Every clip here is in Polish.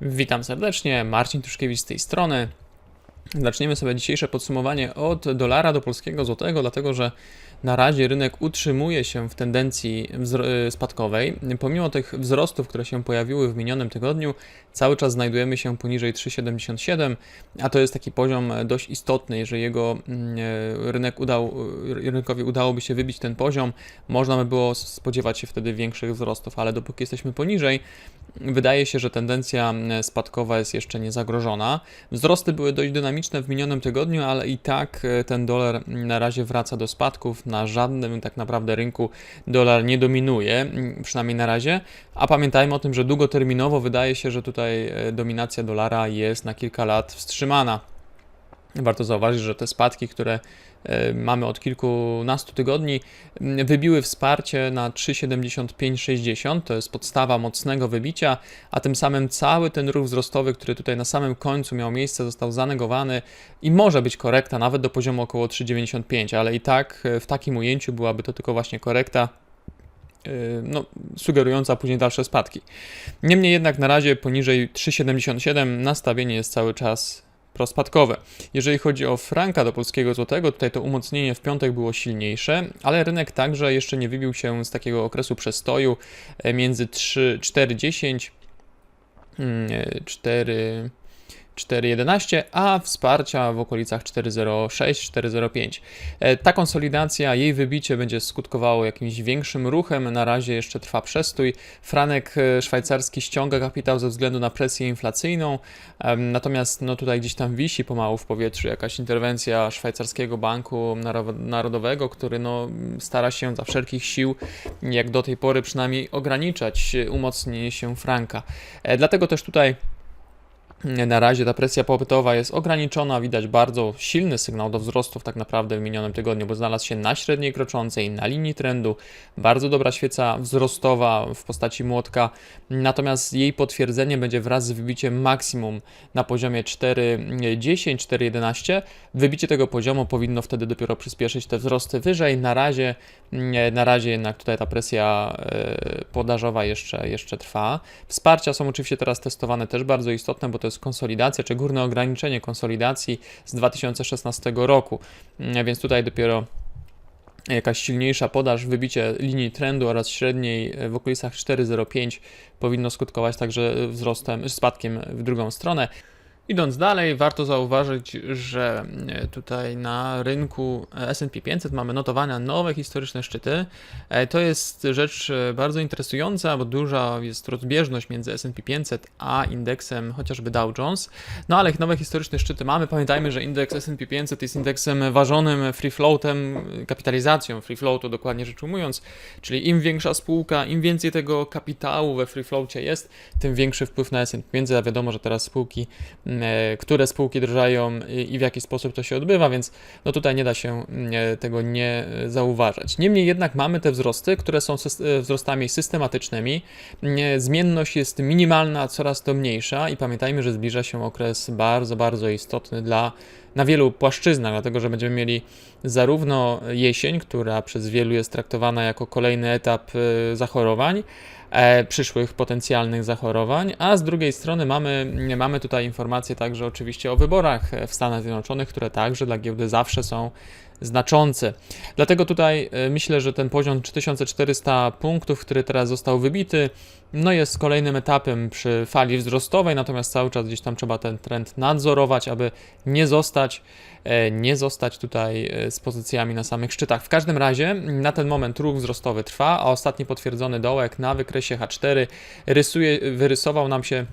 Witam serdecznie, Marcin Tuszkiewicz z tej strony. Zaczniemy sobie dzisiejsze podsumowanie od dolara do polskiego złotego, dlatego że na razie rynek utrzymuje się w tendencji y, spadkowej. Pomimo tych wzrostów, które się pojawiły w minionym tygodniu, cały czas znajdujemy się poniżej 3,77, a to jest taki poziom dość istotny. Jeżeli jego mm, e, rynek udał, y, rynkowi udałoby się wybić ten poziom, można by było spodziewać się wtedy większych wzrostów, ale dopóki jesteśmy poniżej, Wydaje się, że tendencja mm, spadkowa jest jeszcze nie zagrożona. Wzrosty były dość dynamiczne w minionym tygodniu, ale i tak e, ten dolar na razie wraca do spadków. Na żadnym tak naprawdę rynku dolar nie dominuje, mm, przynajmniej na razie. A pamiętajmy o tym, że długoterminowo wydaje się, że tutaj e, dominacja dolara jest na kilka lat wstrzymana. Warto zauważyć, że te spadki, które e, mamy od kilkunastu tygodni, wybiły wsparcie na 3,7560. To jest podstawa mocnego wybicia, a tym samym cały ten ruch wzrostowy, który tutaj na samym końcu miał miejsce, został zanegowany i może być korekta nawet do poziomu około 3,95, ale i tak e, w takim ujęciu byłaby to tylko właśnie korekta. e, No, sugerująca później dalsze spadki. Niemniej jednak na razie poniżej 3,77 nastawienie jest cały czas prospadkowe. Jeżeli chodzi o franka do polskiego złotego, tutaj to umocnienie w piątek było silniejsze, ale rynek także jeszcze nie wybił się z takiego okresu przestoju e, między 3, 4,10, mm, e, 4, 4,11, a wsparcia w okolicach 4,06, 4,05. E, Ta konsolidacja, jej wybicie będzie skutkowało jakimś większym ruchem. Na razie jeszcze trwa przestój. Franek e, szwajcarski ściąga kapitał ze względu na presję inflacyjną, natomiast no tutaj gdzieś tam wisi pomału w powietrzu jakaś interwencja szwajcarskiego banku Naro- narodowego, który no stara się za wszelkich sił, jak do tej pory przynajmniej ograniczać e, umocnienie się franka. Dlatego też tutaj na razie ta presja popytowa jest ograniczona, widać bardzo silny sygnał do wzrostów tak naprawdę w minionym tygodniu, bo znalazł się na średniej kroczącej, na linii trendu, bardzo dobra świeca wzrostowa w postaci młotka, natomiast jej potwierdzenie będzie wraz z wybiciem maksimum na poziomie 4,10, 4,11. Wybicie tego poziomu powinno wtedy dopiero przyspieszyć te wzrosty wyżej. Na razie, na razie jednak tutaj ta presja e, podażowa jeszcze, jeszcze trwa. Wsparcia są oczywiście teraz testowane też bardzo istotne, bo to jest konsolidacja, czy górne ograniczenie konsolidacji z 2016 roku, Mm, więc tutaj dopiero jakaś silniejsza podaż, wybicie linii trendu oraz średniej e, w okolicach 4,05 powinno skutkować także wzrostem, spadkiem w drugą stronę. Idąc dalej, warto zauważyć, że e, tutaj na rynku S&P 500 mamy notowania nowe historyczne szczyty. E, To jest rzecz e, bardzo interesująca, bo duża jest rozbieżność między S&P 500 a indeksem chociażby Dow Jones. No ale nowe historyczne szczyty mamy. Pamiętajmy, że indeks S&P 500 jest indeksem ważonym free floatem, kapitalizacją free floatu dokładnie rzecz ujmując, czyli im większa spółka, im więcej tego kapitału we free floacie jest, tym większy wpływ na S&P 500, a wiadomo, że teraz spółki e, które spółki drżają i w jaki sposób to się odbywa, więc no tutaj nie da się mm, e, tego nie e, zauważać. Niemniej jednak mamy te wzrosty, które są e, wzrostami systematycznymi. Nie, Zmienność jest minimalna, coraz to mniejsza i pamiętajmy, że zbliża się okres bardzo, bardzo istotny dla na wielu płaszczyznach, dlatego że będziemy mieli zarówno jesień, która przez wielu jest traktowana jako kolejny etap e, zachorowań, e, przyszłych potencjalnych zachorowań, a z drugiej strony mamy, mamy tutaj informacje także oczywiście o wyborach w Stanach Zjednoczonych, które także dla giełdy zawsze są znaczące. Dlatego tutaj e, myślę, że ten poziom 3400 punktów, który teraz został wybity, no jest kolejnym etapem przy fali wzrostowej, natomiast cały czas gdzieś tam trzeba ten trend nadzorować, aby nie zostać, e, nie zostać tutaj e, z pozycjami na samych szczytach. W każdym razie na ten moment ruch wzrostowy trwa, a ostatni potwierdzony dołek na wykresie H4 rysuje, wyrysował nam się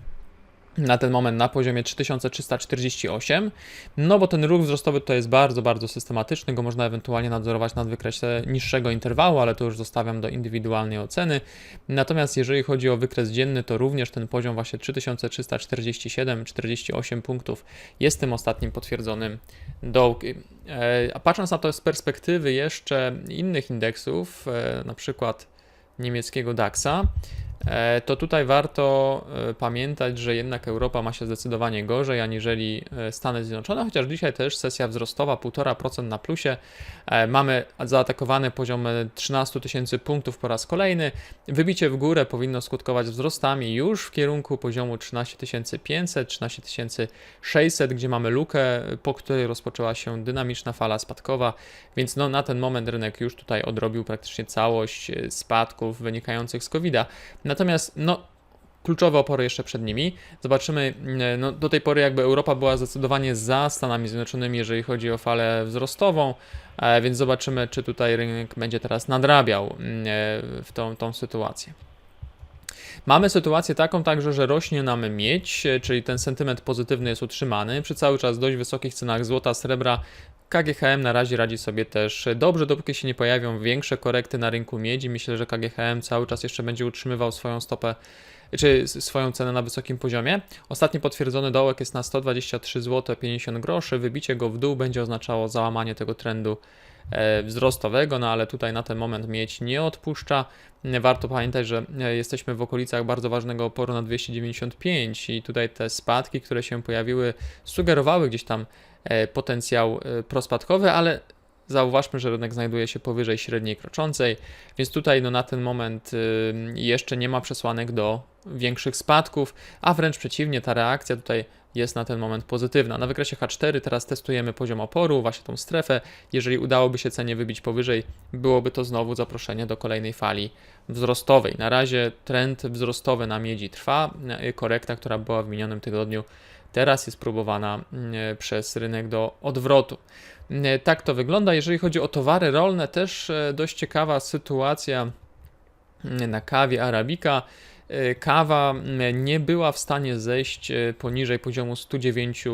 na ten moment na poziomie 3348, no bo ten ruch wzrostowy tutaj jest bardzo, bardzo systematyczny, go można ewentualnie nadzorować na wykresie niższego interwału, ale to już zostawiam do indywidualnej oceny. Natomiast jeżeli chodzi o wykres dzienny, to również ten poziom właśnie 3347-48 punktów jest tym ostatnim potwierdzonym dołkiem. E, A patrząc na to z perspektywy jeszcze innych indeksów, e, na przykład niemieckiego DAX-a, to tutaj warto e, pamiętać, że jednak Europa ma się zdecydowanie gorzej aniżeli e, Stany Zjednoczone, chociaż dzisiaj też sesja wzrostowa 1,5% na plusie. E, Mamy zaatakowany poziom e, 13 tysięcy punktów po raz kolejny. Wybicie w górę powinno skutkować wzrostami już w kierunku poziomu 13 500, 13 600, gdzie mamy lukę, po której rozpoczęła się dynamiczna fala spadkowa, więc no, na ten moment rynek już tutaj odrobił praktycznie całość e, spadków wynikających z COVID-a. Natomiast no, kluczowe opory jeszcze przed nimi. Zobaczymy, e, no, do tej pory jakby Europa była zdecydowanie za Stanami Zjednoczonymi, jeżeli chodzi o falę wzrostową, e, więc zobaczymy, czy tutaj rynek będzie teraz nadrabiał mm, e, w tą, tą sytuację. Mamy sytuację taką także, że rośnie nam miedź, czyli ten sentyment pozytywny jest utrzymany przy cały czas dość wysokich cenach złota, srebra. KGHM na razie radzi sobie też dobrze, dopóki się nie pojawią większe korekty na rynku miedzi. Myślę, że KGHM cały czas jeszcze będzie utrzymywał swoją stopę czy swoją cenę na wysokim poziomie. Ostatni potwierdzony dołek jest na 123 zł 50 groszy. Wybicie go w dół będzie oznaczało załamanie tego trendu wzrostowego, no ale tutaj na ten moment mieć nie odpuszcza. Warto pamiętać, że e, jesteśmy w okolicach bardzo ważnego oporu na 295 i tutaj te spadki, które się pojawiły, sugerowały gdzieś tam e, potencjał e, prospadkowy, ale zauważmy, że rynek znajduje się powyżej średniej kroczącej, więc tutaj no, na ten moment jeszcze nie ma przesłanek do większych spadków, a wręcz przeciwnie, ta reakcja tutaj jest na ten moment pozytywna. Na wykresie H4 teraz testujemy poziom oporu, właśnie tą strefę. Jeżeli udałoby się cenie wybić powyżej, byłoby to znowu zaproszenie do kolejnej fali wzrostowej. Na razie trend wzrostowy na miedzi trwa. Korekta, która była w minionym tygodniu, teraz jest próbowana y, przez rynek do odwrotu. Y, Tak to wygląda. Jeżeli chodzi o towary rolne, też y, dość ciekawa sytuacja y, na kawie Arabika. Y, Kawa y, nie była w stanie zejść y, poniżej poziomu 109,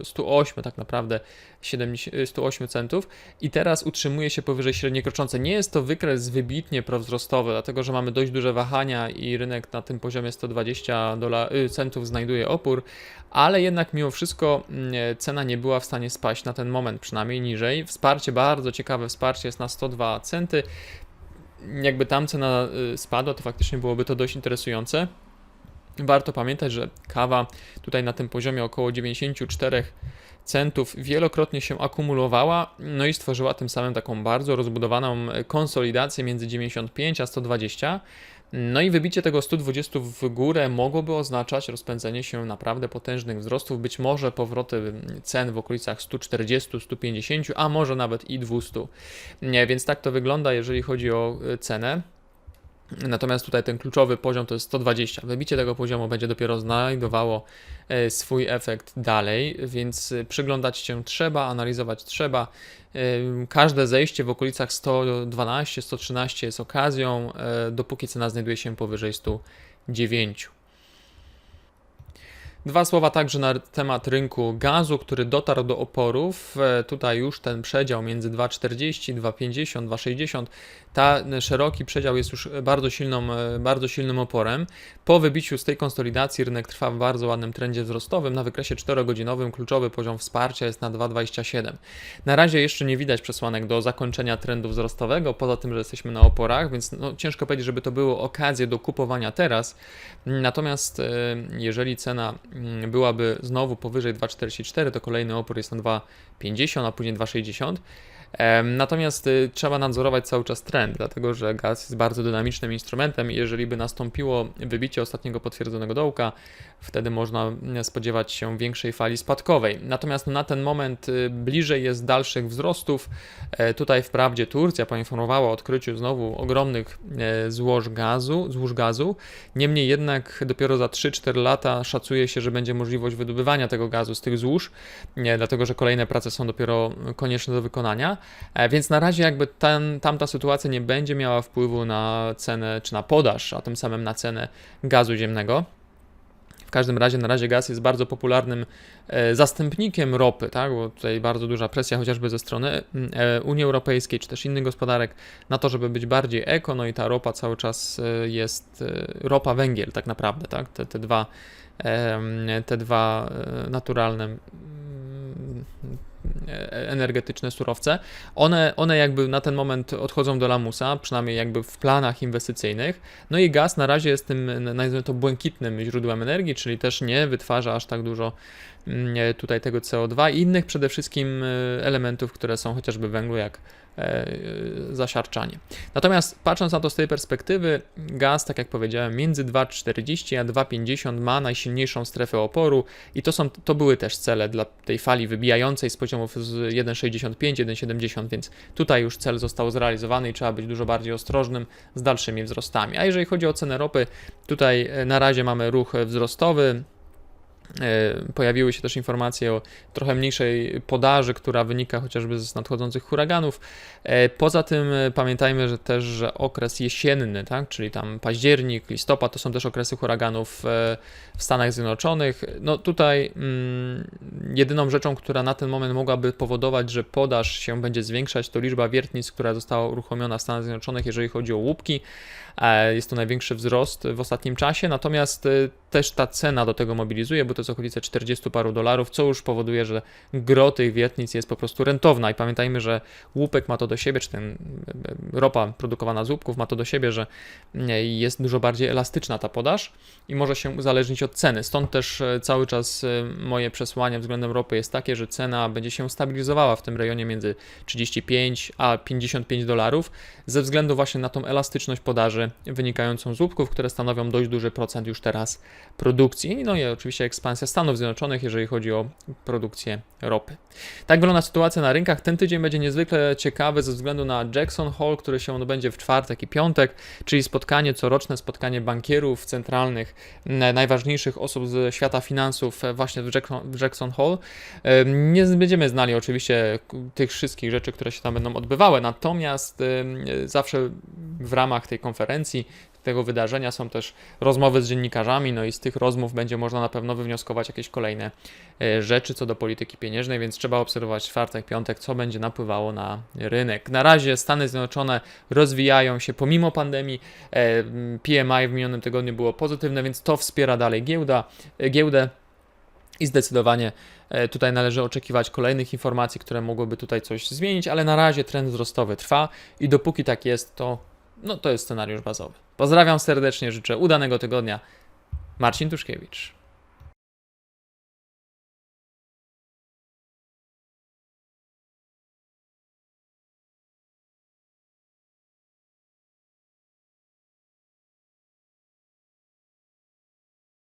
y, 108 tak naprawdę, 70, y, 108 centów i teraz utrzymuje się powyżej średniej kroczącej. Nie jest to wykres wybitnie prowzrostowy, dlatego że mamy dość duże wahania i rynek na tym poziomie 120 dola- centów znajduje opór, ale jednak mimo wszystko mm, cena nie była w stanie spaść na ten moment przynajmniej niżej. Wsparcie, bardzo ciekawe wsparcie jest na 102 centy. Jakby tam cena y, spadła, to faktycznie byłoby to dość interesujące. Warto pamiętać, że kawa tutaj na tym poziomie około 94 centów wielokrotnie się akumulowała, no i stworzyła tym samym taką bardzo rozbudowaną e, konsolidację między 95 a 120. No i wybicie tego 120 w górę mogłoby oznaczać rozpędzenie się naprawdę potężnych wzrostów, być może powroty cen w okolicach 140, 150, a może nawet i 200. Nie, więc tak to wygląda, jeżeli chodzi o e, cenę. Natomiast tutaj ten kluczowy poziom to jest 120. Wybicie tego poziomu będzie dopiero znajdowało swój efekt dalej, więc e, przyglądać się trzeba, analizować trzeba. E, Każde zejście w okolicach 112, 113 jest okazją, e, dopóki cena znajduje się powyżej 109. Dwa słowa także na temat rynku gazu, który dotarł do oporów. E, Tutaj już ten przedział między 2,40, 2,50, 2,60. Ten szeroki przedział jest już bardzo, silną, e, bardzo silnym oporem. Po wybiciu z tej konsolidacji rynek trwa w bardzo ładnym trendzie wzrostowym. Na wykresie 4-godzinowym kluczowy poziom wsparcia jest na 2,27. Na razie jeszcze nie widać przesłanek do zakończenia trendu wzrostowego, poza tym, że jesteśmy na oporach, więc no, ciężko powiedzieć, żeby to było okazje do kupowania teraz. Natomiast e, jeżeli cena byłaby znowu powyżej 2,44, to kolejny opór jest na 2,50, a później 2,60. Natomiast y, trzeba nadzorować cały czas trend, dlatego że gaz jest bardzo dynamicznym instrumentem i jeżeli by nastąpiło wybicie ostatniego potwierdzonego dołka, wtedy można mm, spodziewać się większej fali spadkowej. Natomiast na ten moment y, bliżej jest dalszych wzrostów. E, Tutaj wprawdzie Turcja poinformowała o odkryciu znowu ogromnych e, złóż gazu, złóż gazu. Niemniej jednak dopiero za 3-4 lata szacuje się, że będzie możliwość wydobywania tego gazu z tych złóż, nie, dlatego że kolejne prace są dopiero konieczne do wykonania. E, Więc na razie jakby ten, tamta sytuacja nie będzie miała wpływu na cenę czy na podaż, a tym samym na cenę gazu ziemnego. W każdym razie na razie gaz jest bardzo popularnym e, zastępnikiem ropy, tak? bo tutaj bardzo duża presja chociażby ze strony mm, e, Unii Europejskiej czy też innych gospodarek na to, żeby być bardziej eko, no i ta ropa cały czas jest ropa węgiel tak naprawdę, tak? Te, te dwa, te dwa naturalne mm, energetyczne surowce, one, one jakby na ten moment odchodzą do lamusa, przynajmniej jakby w planach inwestycyjnych. No i gaz na razie jest tym, nazwijmy to, błękitnym źródłem energii, czyli też nie wytwarza aż tak dużo mm, e, tutaj tego CO2 i innych przede wszystkim e, elementów, które są chociażby węglu, jak e, zasiarczanie. Natomiast patrząc na to z tej perspektywy, gaz, tak jak powiedziałem, między 2,40 a 2,50 ma najsilniejszą strefę oporu i to, są, to były też cele dla tej fali wybijającej z z 1,65, 1,70, więc tutaj już cel został zrealizowany i trzeba być dużo bardziej ostrożnym z dalszymi wzrostami. A jeżeli chodzi o cenę ropy, tutaj e, na razie mamy ruch wzrostowy. E, Pojawiły się też informacje o trochę mniejszej podaży, która wynika chociażby z nadchodzących huraganów. E, Poza tym e, pamiętajmy, że też, że okres jesienny, tak, czyli tam październik, listopad, to są też okresy huraganów w Stanach Zjednoczonych. No tutaj mm, jedyną rzeczą, która na ten moment mogłaby powodować, że podaż się będzie zwiększać, to liczba wiertnic, która została uruchomiona w Stanach Zjednoczonych, jeżeli chodzi o łupki. Jest to największy wzrost w ostatnim czasie, natomiast też ta cena do tego mobilizuje, bo to jest okolice 40 paru dolarów, co już powoduje, że gro tych wiertnic jest po prostu rentowna. I pamiętajmy, że łupek ma to do siebie, czy ten e, ropa produkowana z łupków ma to do siebie, że e, jest dużo bardziej elastyczna ta podaż i może się uzależnić od ceny. Stąd też e, cały czas e, moje przesłanie względem ropy jest takie, że cena będzie się stabilizowała w tym rejonie między 35 a 55 dolarów, ze względu właśnie na tą elastyczność podaży wynikającą z łupków, które stanowią dość duży procent już teraz produkcji. No i oczywiście ekspansja Stanów Zjednoczonych, jeżeli chodzi o produkcję ropy. Tak wygląda sytuacja na rynkach. Ten tydzień będzie niezwykle ciekawy ze względu na Jackson Hole, który się odbędzie w czwartek i piątek, czyli spotkanie, coroczne spotkanie bankierów centralnych, najważniejszych osób z świata finansów e, właśnie w Jackson, w Jackson Hole. Nie będziemy znali oczywiście tych wszystkich rzeczy, które się tam będą odbywały, natomiast zawsze w ramach tej konferencji, tego wydarzenia są też rozmowy z dziennikarzami, no i z tych rozmów będzie można na pewno wywnioskować jakieś kolejne e, rzeczy co do polityki pieniężnej, więc trzeba obserwować czwartek, piątek, co będzie napływało na rynek. Na razie Stany Zjednoczone rozwijają się pomimo pandemii. e, PMI w minionym tygodniu było pozytywne, więc to wspiera dalej giełda, e, giełdę. I zdecydowanie tutaj należy oczekiwać kolejnych informacji, które mogłyby tutaj coś zmienić, ale na razie trend wzrostowy trwa i dopóki tak jest, to, no, to jest scenariusz bazowy. Pozdrawiam serdecznie, życzę udanego tygodnia. Marcin Tuszkiewicz.